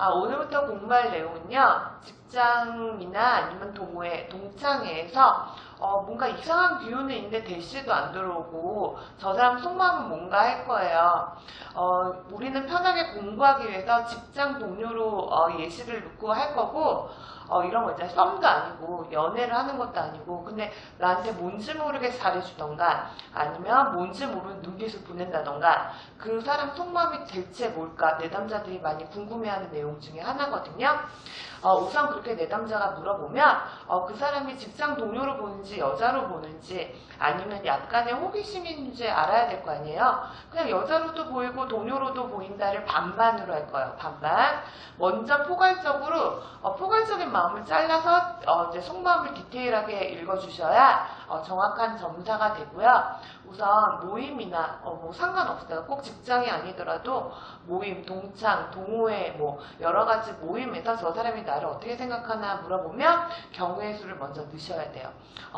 아, 오늘부터 공부할 내용은요, 직장이나 아니면 동호회, 동창회에서 어, 뭔가 이상한 기운은 있는데 대시도 안 들어오고 저 사람 속마음은 뭔가 할 거예요. 어, 우리는 편하게 공부하기 위해서 직장 동료로 어, 예시를 놓고 할 거고 어, 이런 거 있잖아요. 썸도 아니고 연애를 하는 것도 아니고 근데 나한테 뭔지 모르게 잘해주던가 아니면 뭔지 모르는 눈빛을 보낸다던가 그 사람 속마음이 대체 뭘까 내담자들이 많이 궁금해하는 내용 중에 하나거든요. 어, 우선 그렇게 내담자가 물어보면 어, 그 사람이 직장 동료로 보는지 여자로 보는지 아니면 약간의 호기심인지 알아야 될 거 아니에요. 그냥 여자로도 보이고 동료로도 보인다를 반반으로 할 거예요. 반반. 먼저 포괄적으로 어, 포괄적인 마음을 잘라서 어, 이제 속마음을 디테일하게 읽어주셔야 어, 정확한 점사가 되고요. 우선 모임이나 어, 뭐 상관없어요. 꼭 직장이 아니더라도 모임, 동창, 동호회 뭐 여러 가지 모임에서 저 사람이 나를 어떻게 생각하나 물어보면 경우의 수를 먼저 넣으셔야 돼요.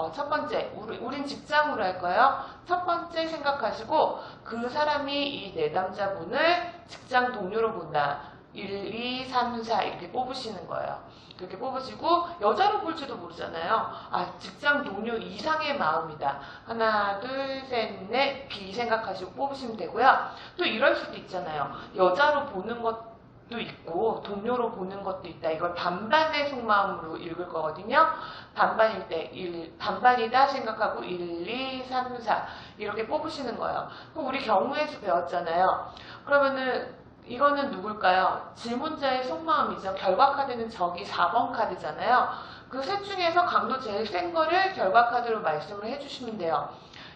어, 첫 번째, 우리, 우린 직장으로 할 거예요. 첫 번째 생각하시고 그 사람이 이 내담자분을 직장 동료로 본다. 1, 2, 3, 4 이렇게 뽑으시는 거예요. 그렇게 뽑으시고 여자로 볼지도 모르잖아요. 아 직장 동료 이상의 마음이다. 하나 둘 셋 넷 B 생각하시고 뽑으시면 되고요. 또 이럴 수도 있잖아요. 여자로 보는 것 도 있고 동료로 보는 것도 있다. 이걸 반반의 속마음으로 읽을 거거든요. 반반일 때 1, 반반이다 생각하고 1, 2, 3, 4 이렇게 뽑으시는 거예요. 그럼 우리 경우에서 배웠잖아요. 그러면은 이거는 누굴까요? 질문자의 속마음이죠. 결과 카드는 저기 4번 카드잖아요. 그 셋 중에서 강도 제일 센 거를 결과 카드로 말씀을 해주시면 돼요.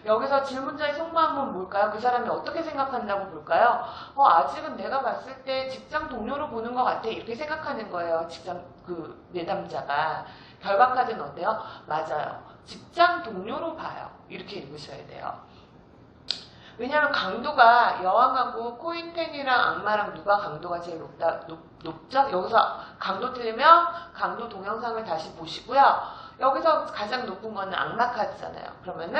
여기서 질문자의 속마음은 뭘까요? 그 사람이 어떻게 생각한다고 볼까요? 어, 아직은 내가 봤을 때 직장 동료로 보는 것 같아. 이렇게 생각하는 거예요. 직장, 그, 내담자가. 결과 카드는 어때요? 맞아요. 직장 동료로 봐요. 이렇게 읽으셔야 돼요. 왜냐하면 강도가 여왕하고 코인텐이랑 악마랑 누가 강도가 제일 높다, 높, 높죠? 여기서 강도 틀리면 강도 동영상을 다시 보시고요. 여기서 가장 높은 거는 악마 카드잖아요. 그러면은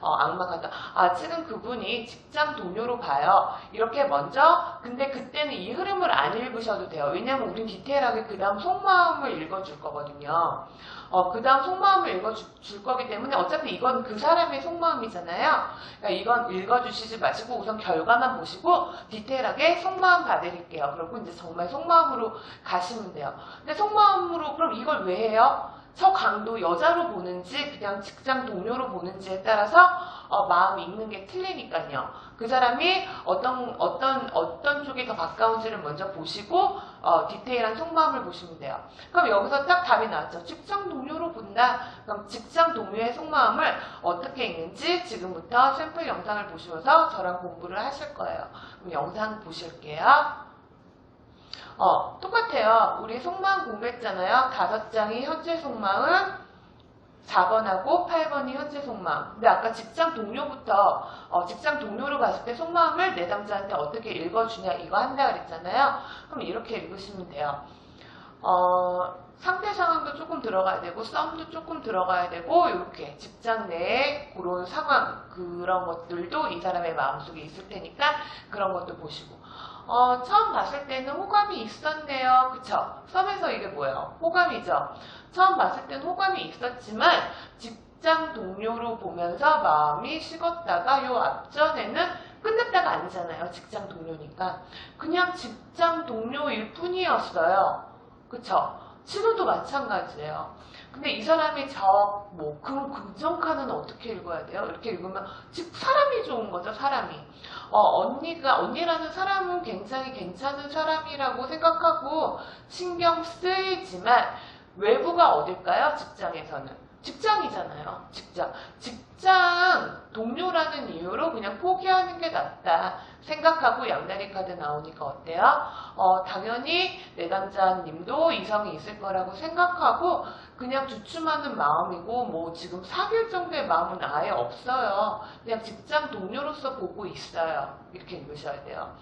어, 악마 카드. 아 지금 그분이 직장 동료로 봐요. 이렇게 먼저 근데 그때는 이 흐름을 안 읽으셔도 돼요. 왜냐면 우린 디테일하게 그 다음 속마음을 읽어줄 거거든요. 어, 그 다음 속마음을 읽어줄 거기 때문에 어차피 이건 그 사람의 속마음이잖아요. 그러니까 이건 읽어주시지 마시고 우선 결과만 보시고 디테일하게 속마음 봐드릴게요. 그리고 이제 정말 속마음으로 가시면 돼요. 근데 속마음으로 그럼 이걸 왜 해요? 저 강도 여자로 보는지 그냥 직장 동료로 보는지에 따라서 어, 마음이 있는 게 틀리니까요. 그 사람이 어떤 어떤 어떤 쪽이 더 가까운지를 먼저 보시고 어, 디테일한 속마음을 보시면 돼요. 그럼 여기서 딱 답이 나왔죠. 직장 동료로 본다. 그럼 직장 동료의 속마음을 어떻게 읽는지 지금부터 샘플 영상을 보시면서 저랑 공부를 하실 거예요. 그럼 영상 보실게요. 어, 똑같아요. 우리 속마음 공부했잖아요. 다섯 장이 현재 속마음, 4번하고 8번이 현재 속마음. 근데 아까 직장 동료부터 어, 직장 동료로 봤을 때 속마음을 내담자한테 어떻게 읽어주냐 이거 한다 그랬잖아요. 그럼 이렇게 읽으시면 돼요. 어, 상태 상황도 조금 들어가야 되고 썸도 조금 들어가야 되고 이렇게 직장 내에 그런 상황 그런 것들도 이 사람의 마음속에 있을 테니까 그런 것도 보시고 어, 처음 봤을 때는 호감이 있었네요. 그쵸? 썸에서 이게 뭐예요? 호감이죠. 처음 봤을 때는 호감이 있었지만 직장 동료로 보면서 마음이 식었다가 요 앞전에는 끝났다가 아니잖아요. 직장 동료니까. 그냥 직장 동료일 뿐이었어요. 그쵸? 신호도 마찬가지예요. 근데 이 사람이 저, 뭐, 그럼 긍정카는 어떻게 읽어야 돼요? 이렇게 읽으면, 즉, 사람이 좋은 거죠, 사람이. 어, 언니가, 언니라는 사람은 굉장히 괜찮은 사람이라고 생각하고 신경 쓰이지만, 외부가 어딜까요? 직장에서는. 직장이잖아요. 직장. 직장 동료라는 이유로 그냥 포기하는 게 낫다. 생각하고 양다리 카드 나오니까 어때요? 어, 당연히 내담자님도 이성이 있을 거라고 생각하고 그냥 주춤하는 마음이고 뭐 지금 사귈 정도의 마음은 아예 없어요. 그냥 직장 동료로서 보고 있어요. 이렇게 읽으셔야 돼요.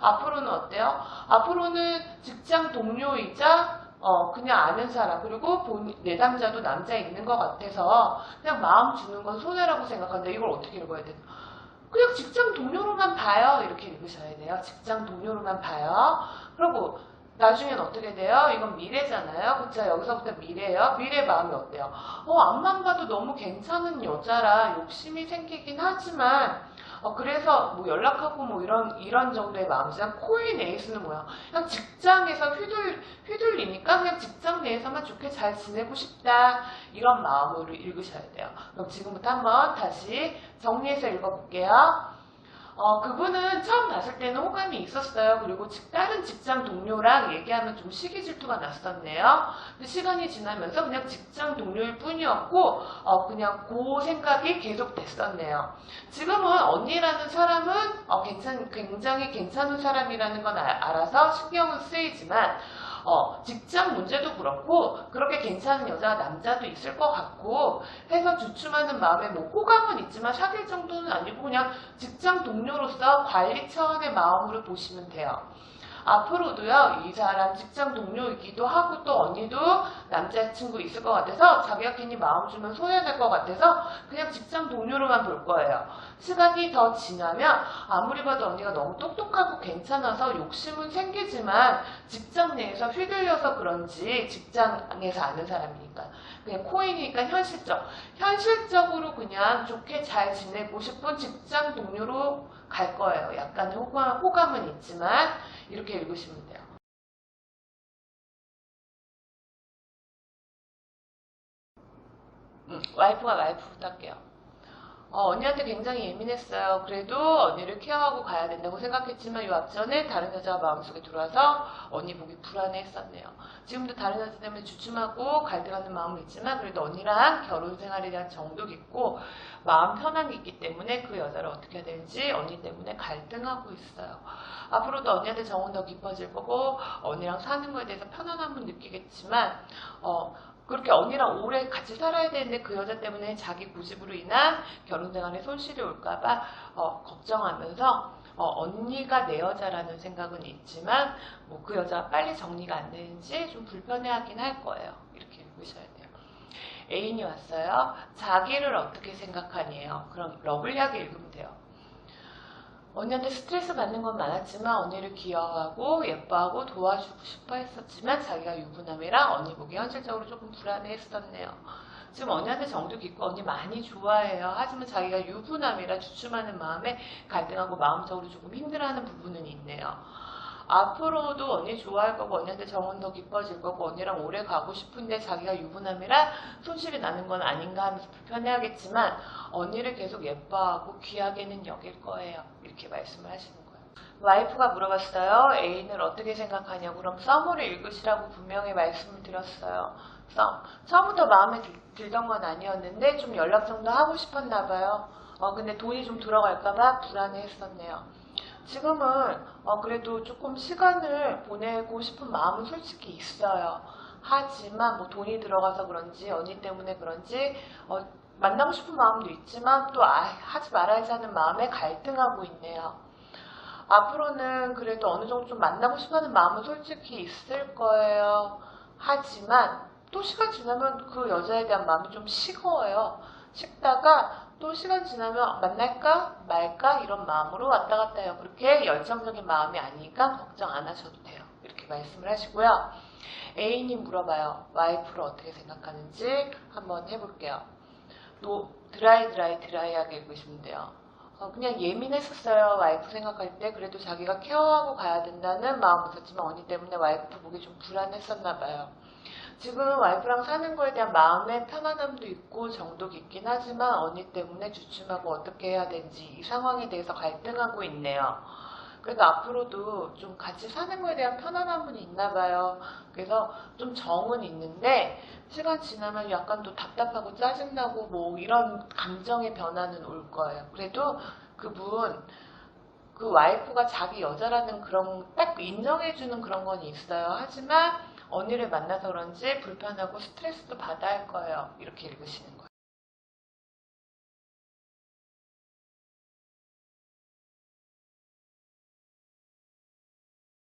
앞으로는 어때요? 앞으로는 직장 동료이자 어, 그냥 아는 사람, 그리고 본, 내담자도 남자 있는 것 같아서 그냥 마음 주는 건 손해라고 생각하는데 이걸 어떻게 읽어야 되나? 그냥 직장 동료로만 봐요. 이렇게 읽으셔야 돼요. 직장 동료로만 봐요. 그리고 나중엔 어떻게 돼요? 이건 미래잖아요. 그쵸? 여기서부터 미래예요. 미래 마음이 어때요? 어, 앞만 봐도 너무 괜찮은 여자라 욕심이 생기긴 하지만, 어, 그래서 뭐 연락하고 뭐 이런, 이런 정도의 마음이지만, 코인 에이스는 뭐야? 그냥 직장에서 휘둘, 휘둘리니까 그냥 직장 내에서만 좋게 잘 지내고 싶다. 이런 마음으로 읽으셔야 돼요. 그럼 지금부터 한번 다시 정리해서 읽어볼게요. 어, 그분은 처음 봤을 때는 호감이 있었어요. 그리고 직- 다른 직장 동료랑 얘기하면 좀 시기 질투가 났었네요. 근데 시간이 지나면서 그냥 직장 동료일 뿐이었고, 어, 그냥 그 생각이 계속 됐었네요. 지금은 언니라는 사람은 어, 괜찮, 굉장히 괜찮은 사람이라는 건 아- 알아서 신경은 쓰이지만, 어, 직장 문제도 그렇고, 그렇게 괜찮은 여자가 남자도 있을 것 같고, 해서 주춤하는 마음에 뭐 호감은 있지만 사귈 정도는 아니고 그냥 직장 동료로서 관리 차원의 마음으로 보시면 돼요. 앞으로도요, 이 사람 직장 동료이기도 하고 또 언니도 남자친구 있을 것 같아서 자기가 괜히 마음 주면 소외될 것 같아서 그냥 직장 동료로만 볼 거예요. 시간이 더 지나면 아무리 봐도 언니가 너무 똑똑하고 괜찮아서 욕심은 생기지만 직장 내에서 휘둘려서 그런지 직장에서 아는 사람이니까 그냥 코인이니까 현실적 현실적으로 그냥 좋게 잘 지내고 싶은 직장 동료로 갈 거예요. 약간의 호감, 호감은 있지만 이렇게 읽으시면 돼요. 음, 와이프가 와이프부터 할게요. 어, 언니한테 굉장히 예민했어요. 그래도 언니를 케어하고 가야 된다고 생각했지만 이 앞전에 다른 여자가 마음속에 들어와서 언니 보기 불안해했었네요. 지금도 다른 여자 때문에 주춤하고 갈등하는 마음은 있지만 그래도 언니랑 결혼 생활에 대한 정도 있고 마음 편한 게 있기 때문에 그 여자를 어떻게 해야 되는지 언니 때문에 갈등하고 있어요. 앞으로도 언니한테 정은 더 깊어질 거고 언니랑 사는 거에 대해서 편안함은 느끼겠지만 어, 그렇게 언니랑 오래 같이 살아야 되는데 그 여자 때문에 자기 고집으로 인한 결혼 생활에 손실이 올까봐 어, 걱정하면서 어, 언니가 내 여자라는 생각은 있지만 뭐 그 여자가 빨리 정리가 안 되는지 좀 불편해하긴 할 거예요. 이렇게 읽으셔야 돼요. 애인이 왔어요. 자기를 어떻게 생각하니에요. 그럼 러블리하게 읽으면 돼요. 언니한테 스트레스 받는 건 많았지만 언니를 귀여워하고 예뻐하고 도와주고 싶어 했었지만 자기가 유부남이랑 언니 보기 현실적으로 조금 불안해했었네요. 지금 언니한테 정도 깊고 언니 많이 좋아해요. 하지만 자기가 유부남이라 주춤하는 마음에 갈등하고 마음적으로 조금 힘들어하는 부분은 있네요. 앞으로도 언니 좋아할 거고 언니한테 정은 더 깊어질 거고 언니랑 오래 가고 싶은데 자기가 유부남이라 손실이 나는 건 아닌가 하면서 불편해하겠지만 언니를 계속 예뻐하고 귀하게는 여길 거예요. 이렇게 말씀을 하시는 거예요. 와이프가 물어봤어요. 애인을 어떻게 생각하냐고. 그럼 썸을 읽으시라고 분명히 말씀을 드렸어요. 썸. 처음부터 마음에 들, 들던 건 아니었는데 좀 연락 정도 하고 싶었나 봐요. 어, 근데 돈이 좀 들어갈까봐 불안해 했었네요. 지금은 어, 그래도 조금 시간을 보내고 싶은 마음은 솔직히 있어요. 하지만 뭐 돈이 들어가서 그런지 언니 때문에 그런지 어, 만나고 싶은 마음도 있지만 또 아, 하지 말아야지 하는 마음에 갈등하고 있네요. 앞으로는 그래도 어느 정도 좀 만나고 싶어하는 마음은 솔직히 있을 거예요. 하지만 또 시간 지나면 그 여자에 대한 마음이 좀 식어요. 식다가 또 시간 지나면 만날까 말까 이런 마음으로 왔다 갔다 해요. 그렇게 열정적인 마음이 아니니까 걱정 안 하셔도 돼요. 이렇게 말씀을 하시고요. 애인이 물어봐요. 와이프를 어떻게 생각하는지 한번 해볼게요. 노, 드라이 드라이 드라이하게 읽으시면 돼요. 어, 그냥 예민했었어요. 와이프 생각할 때 그래도 자기가 케어하고 가야 된다는 마음이 있었지만 언니 때문에 와이프 보기 좀 불안했었나 봐요. 지금은 와이프랑 사는 거에 대한 마음의 편안함도 있고 정도 있긴 하지만 언니 때문에 주춤하고 어떻게 해야 되는지 이 상황에 대해서 갈등하고 있네요. 그래서 앞으로도 좀 같이 사는 거에 대한 편안함은 있나 봐요. 그래서 좀 정은 있는데 시간 지나면 약간 또 답답하고 짜증나고 뭐 이런 감정의 변화는 올 거예요. 그래도 그분 그 와이프가 자기 여자라는 그런 딱 인정해주는 그런 건 있어요. 하지만 언니를 만나서 그런지 불편하고 스트레스도 받아야 할 거예요. 이렇게 읽으시는 거예요.